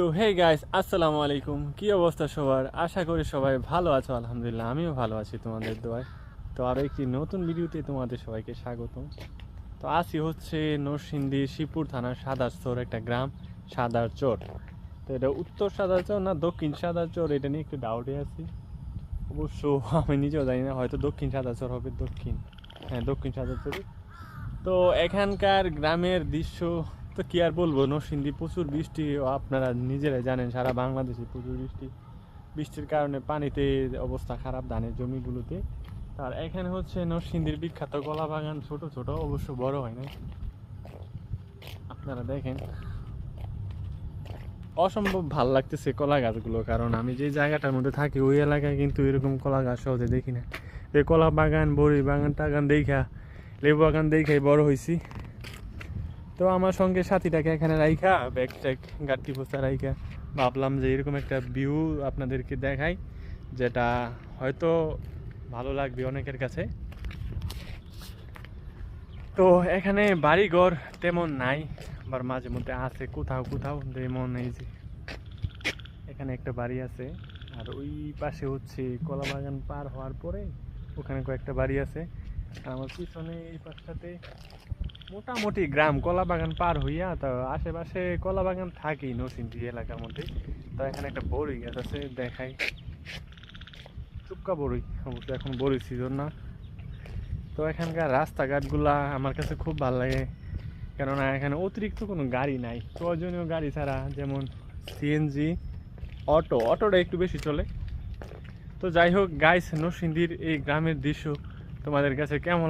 তো hey guys আসসালামু আলাইকুম। কি অবস্থা সবার? আশা করি সবাই ভালো আছো, আলহামদুলিল্লাহ, আমিও ভালো আছি তোমাদের দোয়ায়। তো আরও একটি নতুন ভিডিওতে তোমাদের সবাইকে স্বাগতম। তো আসি হচ্ছে নরসিংদী শিবপুর থানার সাদারচর একটা গ্রাম, সাদার চর। তো এটা উত্তর সাদার চর না দক্ষিণ সাদার চর, এটা নিয়ে একটু ডাউটে আছি। অবশ্য আমি নিজেও জানি না, হয়তো দক্ষিণ সাদার চর হবে দক্ষিণ। হ্যাঁ দক্ষিণ সাদার চর তো এখানকার গ্রামের দৃশ্য তো কি আর বলব, নরসিংদী প্রচুর বৃষ্টি, আপনারা নিজেরাই জানেন সারা বাংলাদেশে প্রচুর বৃষ্টি। বৃষ্টির কারণে পানিতে অবস্থা খারাপ, ধানের জমিগুলোতে। আর এখানে হচ্ছে নরসিংদীর বিখ্যাত কলা বাগান ছোট ছোট, অবশ্য বড় হয় না আপনারা দেখেন। অসম্ভব ভালো লাগতেছে কলা গাছগুলো কারণ। আমি যে জায়গাটার মধ্যে থাকি, ওই এলাকায় কিন্তু এরকম কলা গাছ সহজে দেখি না। এই কলা বাগান, বড়ি বাগান, টাগান দেখা লেবু বাগান দেখাই বড় হয়েছি তো আমার সঙ্গে সাথীটাকে এখানে রাইখা, ব্যাগ ট্যাগ গাড়ি পোস্তা রাইখা। ভাবলাম যে এরকম একটা ভিউ আপনাদেরকে দেখাই, যেটা হয়তো ভালো লাগবে অনেকের কাছে। তো এখানে বাড়িঘর তেমন নাই, আবার মাঝে মধ্যে আছে কোথাও কোথাও, যেমন এই যে এখানে একটা বাড়ি আছে, আর ওই পাশে হচ্ছে কলা বাগান পার হওয়ার পরে ওখানে কয়েকটা বাড়ি আছে। আর আমার পিছনে এই পাশটাতে মোটামুটি গ্রাম কলা বাগান পার হইয়া তো আশেপাশে কলা বাগান থাকেই নরসিংদী এলাকার মধ্যে। তো এখানে একটা বড়ই গাছ আছে, দেখাই। চুপকা বড়ই, অবশ্য এখন বড়ই সিজন না। তো এখানকার রাস্তাঘাটগুলা আমার কাছে খুব ভালো লাগে, কেননা এখানে অতিরিক্ত কোনো গাড়ি নাই। প্রয়োজনীয় গাড়ি ছাড়া যেমন সিএনজি অটো, অটোটা একটু বেশি চলে। তো যাই হোক গাইস নরসিংদীর এই গ্রামের দৃশ্য তোমাদের কাছে কেমন